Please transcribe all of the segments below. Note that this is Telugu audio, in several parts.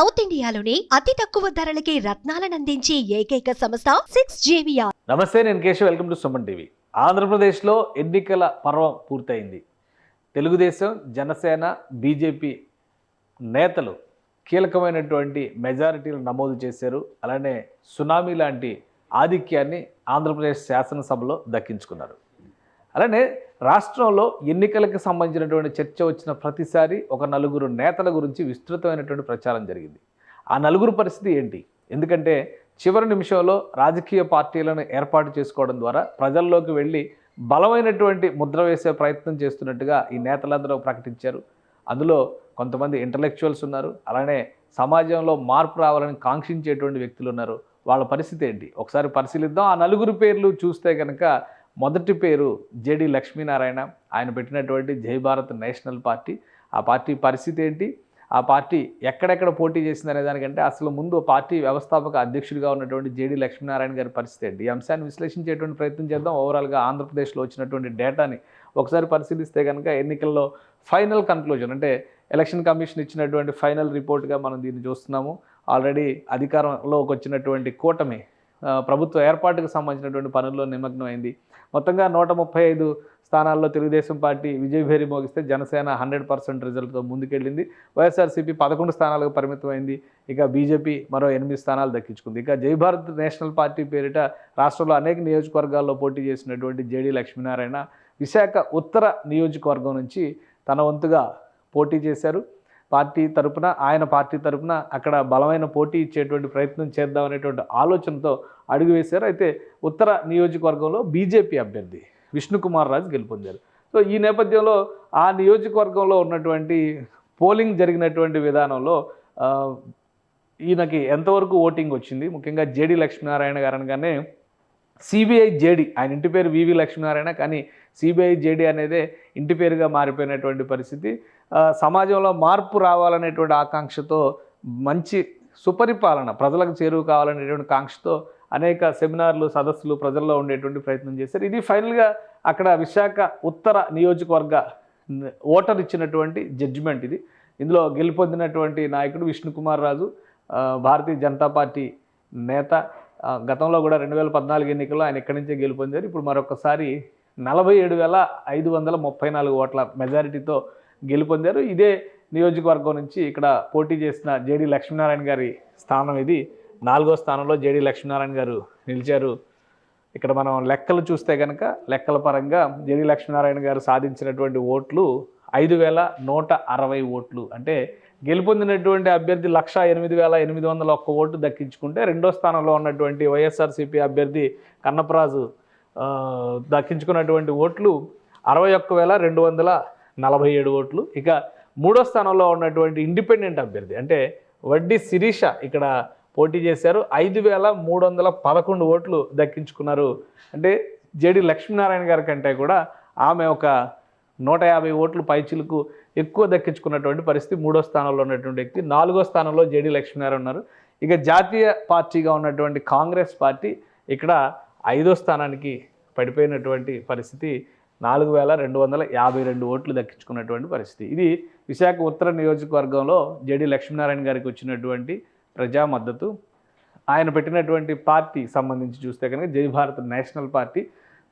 సౌత్ ఇండియాలోని అతి తక్కువ ధరలకి రత్నాలనందించే ఏకైక సంస్థ సిక్స్ జేవిఆర్. నమస్తే నేను Keshav. Welcome to Suman TV. ఆంధ్రప్రదేశ్లో ఎన్నికల పర్వం పూర్తయింది. తెలుగుదేశం జనసేన బీజేపీ నేతలు కీలకమైనటువంటి మెజారిటీలు నమోదు చేశారు. అలానే సునామీ లాంటి ఆధిక్యాన్ని ఆంధ్రప్రదేశ్ శాసనసభలో దక్కించుకున్నారు. అలానే రాష్ట్రంలో ఎన్నికలకు సంబంధించినటువంటి చర్చ వచ్చిన ప్రతిసారి ఒక నలుగురు నేతల గురించి విస్తృతమైనటువంటి ప్రచారం జరిగింది. ఆ నలుగురు పరిస్థితి ఏంటి? ఎందుకంటే చివరి నిమిషంలో రాజకీయ పార్టీలను ఏర్పాటు చేసుకోవడం ద్వారా ప్రజల్లోకి వెళ్ళి బలమైనటువంటి ముద్ర వేసే ప్రయత్నం చేస్తున్నట్టుగా ఈ నేతలందరూ ప్రకటించారు. అందులో కొంతమంది ఇంటలెక్చువల్స్ ఉన్నారు. అలానే సమాజంలో మార్పు రావాలని కాంక్షించేటువంటి వ్యక్తులు ఉన్నారు. వాళ్ళ పరిస్థితి ఏంటి? ఒకసారి పరిశీలిద్దాం. ఆ నలుగురు పేర్లు చూస్తే కనుక మొదటి పేరు జేడి లక్ష్మీనారాయణ. ఆయన పెట్టినటువంటి జై భారత్ నేషనల్ పార్టీ. ఆ పార్టీ పరిస్థితి ఏంటి? ఆ పార్టీ ఎక్కడెక్కడ పోటీ చేసిందనే దానికంటే అసలు ముందు పార్టీ వ్యవస్థాపక అధ్యక్షుడిగా ఉన్నటువంటి జేడి లక్ష్మీనారాయణ గారి పరిస్థితి ఏంటి? ఈ అంశాన్ని విశ్లేషించేటువంటి ప్రయత్నం చేద్దాం. ఓవరాల్గా ఆంధ్రప్రదేశ్లో వచ్చినటువంటి డేటాని ఒకసారి పరిశీలిస్తే కనుక ఎన్నికల్లో ఫైనల్ కన్క్లూజన్ అంటే ఎలక్షన్ కమిషన్ ఇచ్చినటువంటి ఫైనల్ రిపోర్ట్గా మనం దీన్ని చూస్తున్నాము. ఆల్రెడీ అధికారంలోకి వచ్చినటువంటి కూటమి ప్రభుత్వ ఏర్పాటుకు సంబంధించినటువంటి పనుల్లో నిమగ్నమైంది. మొత్తంగా నూట ముప్పై ఐదు స్థానాల్లో తెలుగుదేశం పార్టీ విజయభేరి మోగిస్తే జనసేన హండ్రెడ్ పర్సెంట్ రిజల్ట్తో ముందుకెళ్ళింది. వైఎస్ఆర్సీపీ పదకొండు స్థానాలకు పరిమితమైంది. ఇక బీజేపీ మరో ఎనిమిది స్థానాలు దక్కించుకుంది. ఇక జై భారత్ నేషనల్ పార్టీ పేరిట రాష్ట్రంలో అనేక నియోజకవర్గాల్లో పోటీ చేసినటువంటి జేడీ లక్ష్మీనారాయణ విశాఖ ఉత్తర నియోజకవర్గం నుంచి తన వంతుగా పోటీ చేశారు. పార్టీ తరపున ఆయన పార్టీ తరపున అక్కడ బలమైన పోటీ ఇచ్చేటువంటి ప్రయత్నం చేద్దాం అనేటువంటి ఆలోచనతో అడుగు వేశారు. అయితే ఉత్తర నియోజకవర్గంలో బీజేపీ అభ్యర్థి విష్ణుకుమార్ రాజు గెలుపొందారు. సో ఈ నేపథ్యంలో ఆ నియోజకవర్గంలో ఉన్నటువంటి పోలింగ్ జరిగినటువంటి విధానంలో ఈయనకి ఎంతవరకు ఓటింగ్ వచ్చింది? ముఖ్యంగా జేడి లక్ష్మీనారాయణ గారు అనగానే సిబిఐ జేడి ఆయన ఇంటి పేరు వివి లక్ష్మీనారాయణ కానీ సిబిఐ జేడి అనేదే ఇంటి పేరుగా మారిపోయినటువంటి పరిస్థితి. సమాజంలో మార్పు రావాలనేటువంటి ఆకాంక్షతో మంచి సుపరిపాలన ప్రజలకు చేరువు కావాలనేటువంటి కాంక్షతో అనేక సెమినార్లు సదస్సులు ప్రజల్లో ఉండేటువంటి ప్రయత్నం చేశారు. ఇది ఫైనల్గా అక్కడ విశాఖ ఉత్తర నియోజకవర్గ ఓటర్ ఇచ్చినటువంటి జడ్జిమెంట్ ఇది. ఇందులో గెలుపొందినటువంటి నాయకుడు విష్ణుకుమార్ రాజు భారతీయ జనతా పార్టీ నేత. గతంలో కూడా రెండు వేల పద్నాలుగు ఎన్నికల్లో ఆయన ఇక్కడి నుంచే గెలుపొందారు. ఇప్పుడు మరొకసారి నలభై ఏడు వేల ఐదు వందల ముప్పై నాలుగు ఓట్ల మెజారిటీతో గెలుపొందారు. ఇదే నియోజకవర్గం నుంచి ఇక్కడ పోటీ చేసిన జేడి లక్ష్మీనారాయణ గారి స్థానం ఇది. నాలుగో స్థానంలో జేడి లక్ష్మీనారాయణ గారు నిలిచారు. ఇక్కడ మనం లెక్కలు చూస్తే కనుక లెక్కల పరంగా జేడి లక్ష్మీనారాయణ గారు సాధించినటువంటి ఓట్లు ఐదు వేల నూట అరవై ఓట్లు. అంటే గెలుపొందినటువంటి అభ్యర్థి లక్ష ఎనిమిది వేల ఎనిమిది వందల ఒక్క ఓటు దక్కించుకుంటే రెండో స్థానంలో ఉన్నటువంటి వైఎస్ఆర్సీపీ అభ్యర్థి కన్నపరాజు దక్కించుకున్నటువంటి ఓట్లు అరవై ఒక్క వేల రెండు వందల నలభై ఏడు ఓట్లు. ఇక మూడో స్థానంలో ఉన్నటువంటి ఇండిపెండెంట్ అభ్యర్థి అంటే వడ్డీ శిరీష ఇక్కడ పోటీ చేశారు. ఐదు వేల మూడు వందల పదకొండు ఓట్లు దక్కించుకున్నారు. అంటే జేడి లక్ష్మీనారాయణ గారి కంటే కూడా ఆమె ఒక నూట యాభై ఓట్లు పైచిలకు ఎక్కువ దక్కించుకున్నటువంటి పరిస్థితి మూడో స్థానంలో ఉన్నటువంటి వ్యక్తి. నాలుగో స్థానంలో జేడి లక్ష్మీనారాయణ ఉన్నారు. ఇక జాతీయ పార్టీగా ఉన్నటువంటి కాంగ్రెస్ పార్టీ ఇక్కడ ఐదో స్థానానికి పడిపోయినటువంటి పరిస్థితి నాలుగు వేల రెండు వందల యాభై రెండు ఓట్లు దక్కించుకున్నటువంటి పరిస్థితి. ఇది విశాఖ ఉత్తర నియోజకవర్గంలో జడి లక్ష్మీనారాయణ గారికి వచ్చినటువంటి ప్రజా మద్దతు. ఆయన పెట్టినటువంటి పార్టీ సంబంధించి చూస్తే కనుక జై భారత్ నేషనల్ పార్టీ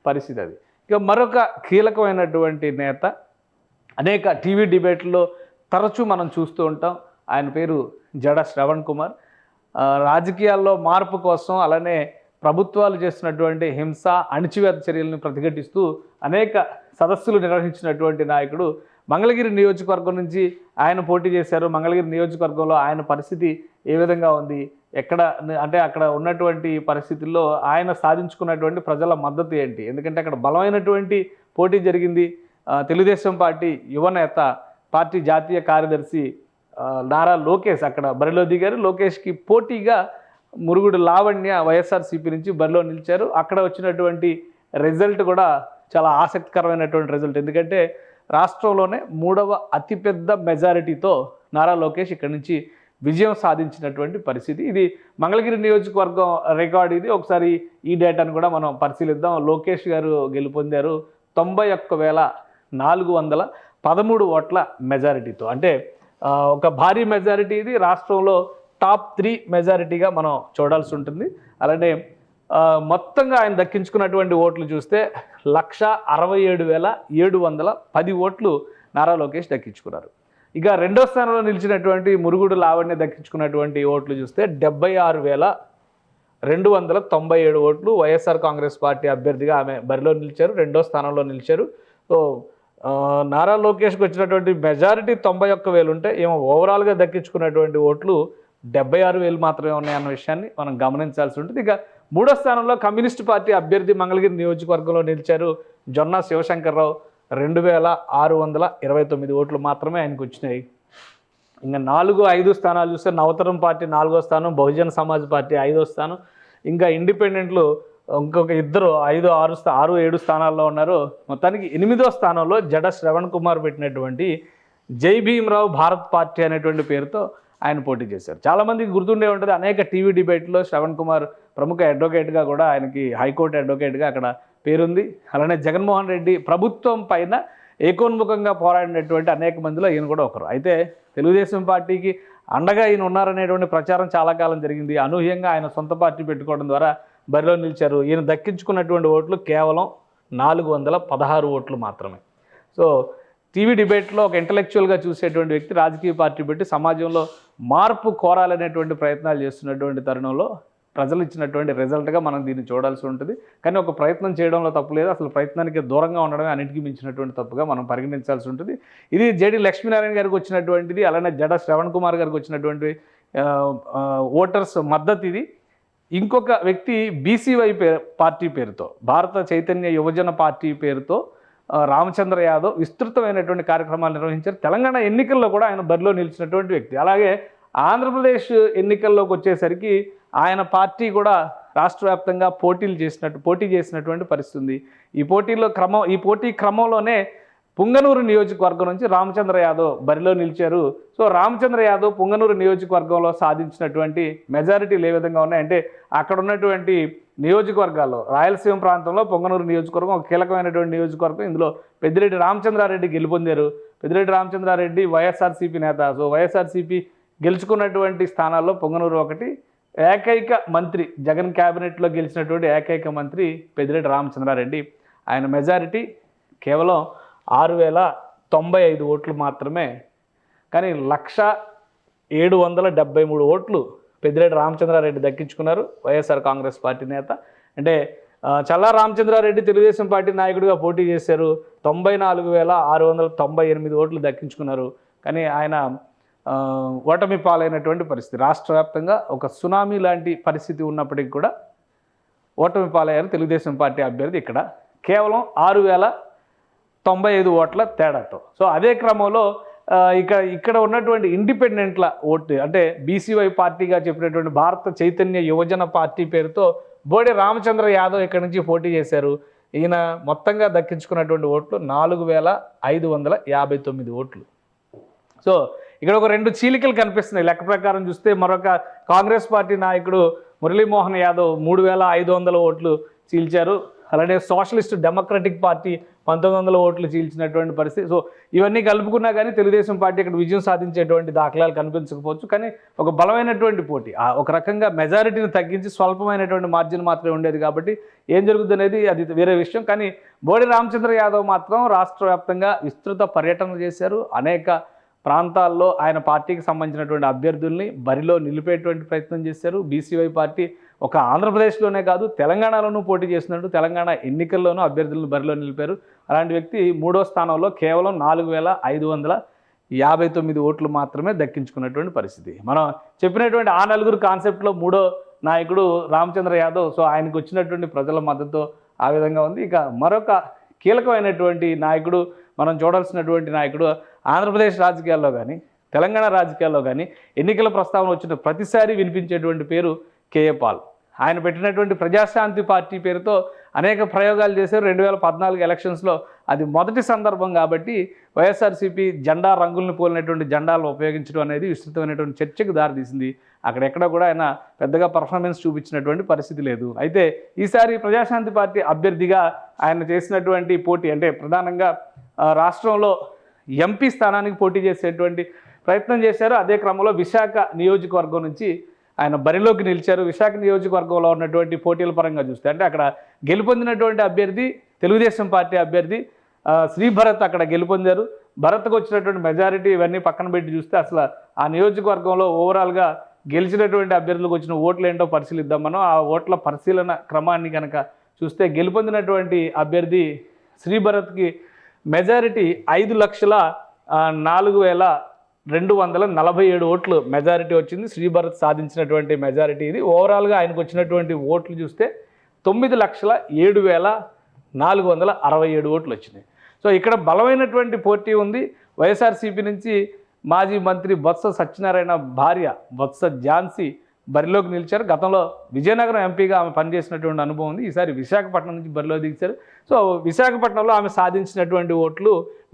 పరిస్థితి అది. ఇక మరొక కీలకమైనటువంటి నేత అనేక టీవీ డిబేట్లో తరచూ మనం చూస్తూ ఉంటాం. ఆయన పేరు జడ శ్రవణ్ కుమార్. రాజకీయాల్లో మార్పు కోసం అలానే ప్రభుత్వాలు చేస్తున్నటువంటి హింస అణిచివేత చర్యలను ప్రతిఘటిస్తూ అనేక సదస్సులు నిర్వహించినటువంటి నాయకుడు మంగళగిరి నియోజకవర్గం నుంచి ఆయన పోటీ చేశారు. మంగళగిరి నియోజకవర్గంలో ఆయన పరిస్థితి ఏ విధంగా ఉంది? ఎక్కడ అంటే అక్కడ ఉన్నటువంటి పరిస్థితుల్లో ఆయన సాధించుకున్నటువంటి ప్రజల మద్దతు ఏంటి? ఎందుకంటే అక్కడ బలమైనటువంటి పోటీ జరిగింది. తెలుగుదేశం పార్టీ యువనేత పార్టీ జాతీయ కార్యదర్శి నారా లోకేష్ అక్కడ బరిలో దిగారు లోకేష్కి పోటీగా మురుగుడు లావణ్య వైఎస్ఆర్సీపీ నుంచి బరిలో నిలిచారు. అక్కడ వచ్చినటువంటి రిజల్ట్ కూడా చాలా ఆసక్తికరమైనటువంటి రిజల్ట్. ఎందుకంటే రాష్ట్రంలోనే మూడవ అతిపెద్ద మెజారిటీతో నారా లోకేష్ ఇక్కడ నుంచి విజయం సాధించినటువంటి పరిస్థితి. ఇది మంగళగిరి నియోజకవర్గం రికార్డ్ ఇది. ఒకసారి ఈ డేటాను కూడా మనం పరిశీలిద్దాం. లోకేష్ గారు గెలుపొందారు తొంభై ఒక్క వేల నాలుగు వందల పదమూడు ఓట్ల మెజారిటీతో. అంటే ఒక భారీ మెజారిటీ ఇది. రాష్ట్రంలో టాప్ త్రీ మెజారిటీగా మనం చూడాల్సి ఉంటుంది. అలానే మొత్తంగా ఆయన దక్కించుకున్నటువంటి ఓట్లు చూస్తే లక్ష అరవై ఏడు వేల ఏడు వందల పది ఓట్లు నారా లోకేష్ దక్కించుకున్నారు. ఇక రెండో స్థానంలో నిలిచినటువంటి మురుగుడు లావణ్య దక్కించుకున్నటువంటి ఓట్లు చూస్తే డెబ్బై ఆరు వేల రెండు వందల తొంభై ఏడు ఓట్లు వైఎస్ఆర్ కాంగ్రెస్ పార్టీ అభ్యర్థిగా ఆమె బరిలో నిలిచారు రెండో స్థానంలో నిలిచారు. సో నారా లోకేష్కి వచ్చినటువంటి మెజారిటీ తొంభై ఒక్క వేలు ఉంటే ఏమో ఓవరాల్గా దక్కించుకున్నటువంటి ఓట్లు డెబ్బై ఆరు వేలు మాత్రమే ఉన్నాయన్న విషయాన్ని మనం గమనించాల్సి ఉంటుంది. ఇక మూడో స్థానంలో కమ్యూనిస్ట్ పార్టీ అభ్యర్థి మంగళగిరి నియోజకవర్గంలో నిలిచారు జొన్న శివశంకర్రావు. రెండు వేల ఆరు వందల ఇరవై తొమ్మిది ఓట్లు మాత్రమే ఆయనకు వచ్చినాయి. ఇంకా నాలుగు ఐదు స్థానాలు చూస్తే నవతరం పార్టీ నాలుగో స్థానం బహుజన సమాజ్ పార్టీ ఐదో స్థానం. ఇంకా ఇండిపెండెంట్లు ఇంకొక ఇద్దరు ఐదు ఆరు స్థా ఆరు ఏడు స్థానాల్లో ఉన్నారు. మొత్తానికి ఎనిమిదో స్థానంలో జడ శ్రవణ్ కుమార్ పెట్టినటువంటి జై భీమరావు భారత్ పార్టీ అనేటువంటి పేరుతో ఆయన పోటీ చేశారు. చాలామందికి గుర్తుండే ఉంటుంది అనేక టీవీ డిబేట్లో శ్రవణ్ కుమార్ ప్రముఖ అడ్వకేట్గా కూడా ఆయనకి హైకోర్టు అడ్వకేట్గా అక్కడ పేరుంది. అలానే జగన్మోహన్ రెడ్డి ప్రభుత్వం పైన ఏకోన్ముఖంగా పోరాడినటువంటి అనేక మందిలో ఈయన కూడా ఒకరు. అయితే తెలుగుదేశం పార్టీకి అండగా ఈయన ఉన్నారనేటువంటి ప్రచారం చాలా కాలం జరిగింది. అనూహ్యంగా ఆయన సొంత పార్టీ పెట్టుకోవడం ద్వారా బరిలో నిలిచారు. ఈయన దక్కించుకున్నటువంటి ఓట్లు కేవలం నాలుగు వందల పదహారు ఓట్లు మాత్రమే. సో టీవీ డిబేట్లో ఒక ఇంటలెక్చువల్గా చూసేటువంటి వ్యక్తి రాజకీయ పార్టీ పెట్టి సమాజంలో మార్పు కోరాలనేటువంటి ప్రయత్నాలు చేస్తున్నటువంటి తరుణంలో ప్రజలు ఇచ్చినటువంటి రిజల్ట్గా మనం దీన్ని చూడాల్సి ఉంటుంది. కానీ ఒక ప్రయత్నం చేయడంలో తప్పు లేదు. అసలు ప్రయత్నానికి దూరంగా ఉండడమే అన్నింటికి మించినటువంటి తప్పుగా మనం పరిగణించాల్సి ఉంటుంది. ఇది జేడి లక్ష్మీనారాయణ గారికి వచ్చినటువంటిది అలానే జడ శ్రవణ్ కుమార్ గారికి వచ్చినటువంటి ఓటర్స్ మద్దతు ఇది. ఇంకొక వ్యక్తి బీసీవై పే పార్టీ పేరుతో భారత చైతన్య యువజన పార్టీ పేరుతో రామచంద్ర యాదవ్ విస్తృతమైనటువంటి కార్యక్రమాలు నిర్వహించారు. తెలంగాణ ఎన్నికల్లో కూడా ఆయన బరిలో నిలిచినటువంటి వ్యక్తి. అలాగే ఆంధ్రప్రదేశ్ ఎన్నికల్లోకి వచ్చేసరికి ఆయన పార్టీ కూడా రాష్ట్ర వ్యాప్తంగా పోటీలు చేసినట్టు పోటీ చేసినటువంటి పరిస్థితి ఉంది. ఈ పోటీలో క్రమం ఈ పోటీ క్రమంలోనే పుంగనూరు నియోజకవర్గం నుంచి రామచంద్ర యాదవ్ బరిలో నిలిచారు. సో రామచంద్ర యాదవ్ పుంగనూరు నియోజకవర్గంలో సాధించినటువంటి మెజారిటీలు ఏ విధంగా ఉన్నాయంటే అక్కడ ఉన్నటువంటి నియోజకవర్గాల్లో రాయలసీమ ప్రాంతంలో పొంగనూరు నియోజకవర్గం ఒక కీలకమైనటువంటి నియోజకవర్గం. ఇందులో పెద్దిరెడ్డి రామచంద్రారెడ్డి గెలుపొందారు. పెద్దిరెడ్డి రామచంద్రారెడ్డి వైఎస్ఆర్సీపీ నేత. సో వైఎస్ఆర్సీపీ గెలుచుకున్నటువంటి స్థానాల్లో పొంగనూరు ఒకటి ఏకైక మంత్రి జగన్ క్యాబినెట్లో గెలిచినటువంటి ఏకైక మంత్రి పెద్దిరెడ్డి రామచంద్రారెడ్డి. ఆయన మెజారిటీ కేవలం ఆరు వేల తొంభై ఐదు ఓట్లు మాత్రమే. కానీ లక్ష ఏడు వందల డెబ్బై మూడు ఓట్లు పెద్దిరెడ్డి రామచంద్రారెడ్డి దక్కించుకున్నారు వైఎస్ఆర్ కాంగ్రెస్ పార్టీ నేత. అంటే చల్ల చల్లా రామచంద్రారెడ్డి తెలుగుదేశం పార్టీ నాయకుడిగా పోటీ చేశారు. తొంభై నాలుగు వేల ఆరు వందల తొంభై ఎనిమిది ఓట్లు దక్కించుకున్నారు. కానీ ఆయన ఓటమి పాలైనటువంటి పరిస్థితి. రాష్ట్ర వ్యాప్తంగా ఒక సునామీ లాంటి పరిస్థితి ఉన్నప్పటికీ కూడా ఓటమి పాలయ్యారు తెలుగుదేశం పార్టీ అభ్యర్థి ఇక్కడ. కేవలం ఆరు వేల తొంభై ఐదు ఓట్ల తేడాతో. సో అదే క్రమంలో ఇక ఇక్కడ ఉన్నటువంటి ఇండిపెండెంట్ల ఓటు అంటే బీసీవై పార్టీగా చెప్పినటువంటి భారత చైతన్య యువజన పార్టీ పేరుతో బోడే రామచంద్ర యాదవ్ ఇక్కడ నుంచి పోటీ చేశారు. ఈయన మొత్తంగా దక్కించుకున్నటువంటి ఓట్లు నాలుగు వేల ఐదు వందల యాభై తొమ్మిది ఓట్లు. సో ఇక్కడ ఒక రెండు చీలికలు కనిపిస్తున్నాయి. లెక్క ప్రకారం చూస్తే మరొక కాంగ్రెస్ పార్టీ నాయకుడు మురళీమోహన్ యాదవ్ మూడు వేల ఐదు వందల ఓట్లు చీల్చారు. అలానే సోషలిస్ట్ డెమోక్రటిక్ పార్టీ పంతొమ్మిది వందల ఓట్లు చీల్చినటువంటి పరిస్థితి. సో ఇవన్నీ కలుపుకున్నా కానీ తెలుగుదేశం పార్టీ ఇక్కడ విజయం సాధించేటువంటి దాఖలాలు కనిపించకపోవచ్చు. కానీ ఒక బలమైనటువంటి పోటీ ఆ ఒక రకంగా మెజారిటీని తగ్గించి స్వల్పమైనటువంటి మార్జిన్ మాత్రమే ఉండేది కాబట్టి ఏం జరుగుతుంది అనేది అది వేరే విషయం. కానీ బోడి రామచంద్ర యాదవ్ మాత్రం రాష్ట్ర వ్యాప్తంగా విస్తృత పర్యటన చేశారు. అనేక ప్రాంతాల్లో ఆయన పార్టీకి సంబంధించినటువంటి అభ్యర్థుల్ని బరిలో నిలిపేటువంటి ప్రయత్నం చేశారు. బీసీవై పార్టీ ఒక ఆంధ్రప్రదేశ్లోనే కాదు తెలంగాణలోనూ పోటీ చేసినట్టు తెలంగాణ ఎన్నికల్లోనూ అభ్యర్థులను బరిలో నిలిపారు. అలాంటి వ్యక్తి మూడో స్థానంలో కేవలం నాలుగు వేల ఐదు వందల యాభై తొమ్మిది ఓట్లు మాత్రమే దక్కించుకున్నటువంటి పరిస్థితి. మనం చెప్పినటువంటి ఆ నలుగురు కాన్సెప్ట్లో మూడో నాయకుడు రామచంద్ర యాదవ్ సో ఆయనకు వచ్చినటువంటి ప్రజల మద్దతు ఆ విధంగా ఉంది. ఇక మరొక కీలకమైనటువంటి నాయకుడు మనం చూడాల్సినటువంటి నాయకుడు ఆంధ్రప్రదేశ్ రాజకీయాల్లో కానీ తెలంగాణ రాజకీయాల్లో కానీ ఎన్నికల ప్రస్తావన వచ్చిన ప్రతిసారి వినిపించేటువంటి పేరు కేఏ పాల్. ఆయన పెట్టినటువంటి ప్రజాశాంతి పార్టీ పేరుతో అనేక ప్రయోగాలు చేశారు. రెండు వేల పద్నాలుగు ఎలక్షన్స్లో అది మొదటి సందర్భం కాబట్టి వైఎస్ఆర్సీపీ జెండా రంగులను పోలినటువంటి జెండాలను ఉపయోగించడం అనేది విస్తృతమైనటువంటి చర్చకు దారితీసింది. అక్కడెక్కడ కూడా ఆయన పెద్దగా పర్ఫార్మెన్స్ చూపించినటువంటి పరిస్థితి లేదు. అయితే ఈసారి ప్రజాశాంతి పార్టీ అభ్యర్థిగా ఆయన చేసినటువంటి పోటీ అంటే ప్రధానంగా రాష్ట్రంలో ఎంపీ స్థానానికి పోటీ చేసేటువంటి ప్రయత్నం చేశారు. అదే క్రమంలో విశాఖ నియోజకవర్గం నుంచి ఆయన బరిలోకి నిలిచారు. విశాఖ నియోజకవర్గంలో ఉన్నటువంటి పోటీల పరంగా చూస్తే అంటే అక్కడ గెలుపొందినటువంటి అభ్యర్థి తెలుగుదేశం పార్టీ అభ్యర్థి శ్రీ శ్రీభరత్ అక్కడ గెలుపొందారు. భరత్కు వచ్చినటువంటి మెజారిటీ ఇవన్నీ పక్కన పెట్టి చూస్తే అసలు ఆ నియోజకవర్గంలో ఓవరాల్గా గెలిచినటువంటి అభ్యర్థులకు వచ్చిన ఓట్లు ఏంటో పరిశీలిద్దాం మనం. ఆ ఓట్ల పరిశీలన క్రమాన్ని కనుక చూస్తే గెలుపొందినటువంటి అభ్యర్థి శ్రీభరత్కి మెజారిటీ ఐదు లక్షల నాలుగు వేల రెండు వందల నలభై ఏడు ఓట్లు మెజారిటీ వచ్చింది. శ్రీభరత్ సాధించినటువంటి మెజారిటీ ఇది. ఓవరాల్గా ఆయనకు వచ్చినటువంటి ఓట్లు చూస్తే తొమ్మిది లక్షల ఏడు వేల నాలుగు వందల అరవై ఏడు ఓట్లు వచ్చినాయి. సో ఇక్కడ బలమైనటువంటి పోటీ ఉంది. వైఎస్ఆర్సీపీ నుంచి మాజీ మంత్రి బొత్స సత్యనారాయణ భార్య బొత్స ఝాన్సీ బరిలోకి నిలిచారు. గతంలో విజయనగరం ఎంపీగా ఆమె పనిచేసినటువంటి అనుభవం ఉంది. ఈసారి విశాఖపట్నం నుంచి బరిలో దిగిచారు. సో విశాఖపట్నంలో ఆమె సాధించినటువంటి ఓట్లు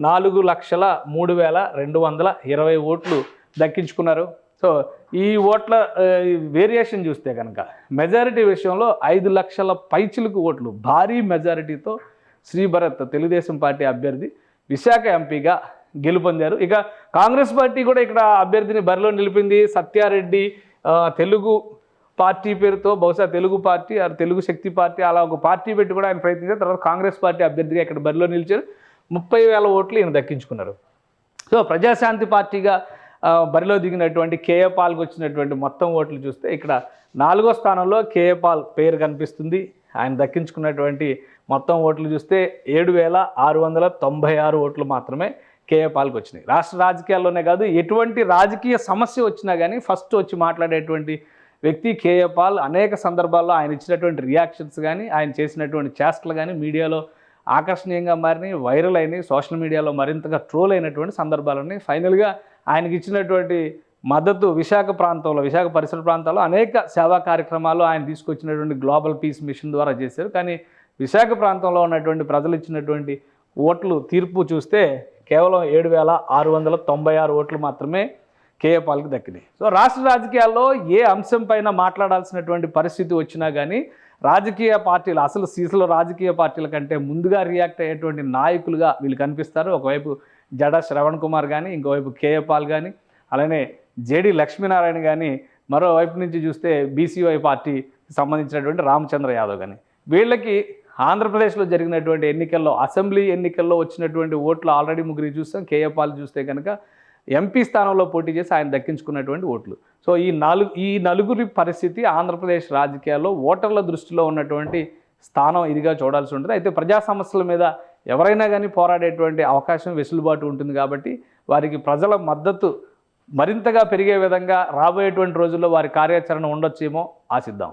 నాలుగు లక్షల మూడు వేల రెండు వందల ఇరవై ఓట్లు దక్కించుకున్నారు. సో ఈ ఓట్ల వేరియేషన్ చూస్తే కనుక మెజారిటీ విషయంలో ఐదు లక్షల పైచిలకు ఓట్లు భారీ మెజారిటీతో శ్రీభరత్ తెలుగుదేశం పార్టీ అభ్యర్థి విశాఖ ఎంపీగా గెలుపొందారు. ఇక కాంగ్రెస్ పార్టీ కూడా ఇక్కడ అభ్యర్థిని బరిలో నిలిపింది సత్యారెడ్డి తెలుగు పార్టీ పేరుతో బహుశా తెలుగు పార్టీ ఆ తెలుగు శక్తి పార్టీ అలా ఒక పార్టీ పెట్టి కూడా ఆయన ప్రయత్నించారు. తర్వాత కాంగ్రెస్ పార్టీ అభ్యర్థిగా ఇక్కడ బరిలో నిలిచారు. ముప్పై వేల ఓట్లు ఈయన దక్కించుకున్నారు. సో ప్రజాశాంతి పార్టీగా బరిలో దిగినటువంటి కేఏపాల్కి వచ్చినటువంటి మొత్తం ఓట్లు చూస్తే ఇక్కడ నాలుగో స్థానంలో కేఏ పాల్ పేరు కనిపిస్తుంది. ఆయన దక్కించుకున్నటువంటి మొత్తం ఓట్లు చూస్తే ఏడు వేల ఆరు వందల తొంభై ఆరు ఓట్లు మాత్రమే. కేఏ పాల్కి వచ్చినాయి. రాష్ట్ర రాజకీయాల్లోనే కాదు ఎటువంటి రాజకీయ సమస్య వచ్చినా కానీ ఫస్ట్ వచ్చి మాట్లాడేటువంటి వ్యక్తి కేఏ పాల్. అనేక సందర్భాల్లో ఆయన ఇచ్చినటువంటి రియాక్షన్స్ కానీ ఆయన చేసినటువంటి చేష్టలు కానీ మీడియాలో ఆకర్షణీయంగా మారినాయి వైరల్ అయినాయి సోషల్ మీడియాలో మరింతగా ట్రోల్ అయినటువంటి సందర్భాలు ఫైనల్గా ఆయనకి ఇచ్చినటువంటి మద్దతు విశాఖ ప్రాంతంలో విశాఖ పరిసర ప్రాంతాల్లో అనేక సేవా కార్యక్రమాలు ఆయన తీసుకొచ్చినటువంటి గ్లోబల్ పీస్ మిషన్ ద్వారా చేశారు. కానీ విశాఖ ప్రాంతంలో ఉన్నటువంటి ప్రజలు ఇచ్చినటువంటి ఓట్లు తీర్పు చూస్తే కేవలం ఏడు వేల ఆరు వందల తొంభై ఆరు ఓట్లు మాత్రమే కేఏపాల్కి దక్కినాయి. సో రాష్ట్ర రాజకీయాల్లో ఏ అంశం పైన మాట్లాడాల్సినటువంటి పరిస్థితి వచ్చినా కానీ రాజకీయ పార్టీలు అసలు సీసలో రాజకీయ పార్టీల కంటే ముందుగా రియాక్ట్ అయ్యేటువంటి నాయకులుగా వీళ్ళు కనిపిస్తారు. ఒకవైపు జడ శ్రవణ్ కుమార్ కానీ ఇంకోవైపు కేఏ పాల్ కానీ అలానే జేడి లక్ష్మీనారాయణ కానీ మరోవైపు నుంచి చూస్తే బీసీవై పార్టీ సంబంధించినటువంటి రామచంద్ర యాదవ్ కానీ వీళ్ళకి ఆంధ్రప్రదేశ్లో జరిగినటువంటి ఎన్నికల్లో అసెంబ్లీ ఎన్నికల్లో వచ్చినటువంటి ఓట్లు ఆల్రెడీ ముగ్గురు చూస్తాం కేఏపాల్ చూస్తే కనుక ఎంపీ స్థానంలో పోటీ చేసి ఆయన దక్కించుకున్నటువంటి ఓట్లు. సో ఈ నాలుగు ఈ నలుగురి పరిస్థితి ఆంధ్రప్రదేశ్ రాజకీయాల్లో ఓటర్ల దృష్టిలో ఉన్నటువంటి స్థానం ఇదిగా చూడాల్సి ఉంటుంది. అయితే ప్రజా సమస్యల మీద ఎవరైనా కానీ పోరాడేటువంటి అవకాశం వెసులుబాటు ఉంటుంది కాబట్టి వారికి ప్రజల మద్దతు మరింతగా పెరిగే విధంగా రాబోయేటువంటి రోజుల్లో వారి కార్యాచరణ ఉండొచ్చేమో ఆశిద్దాం.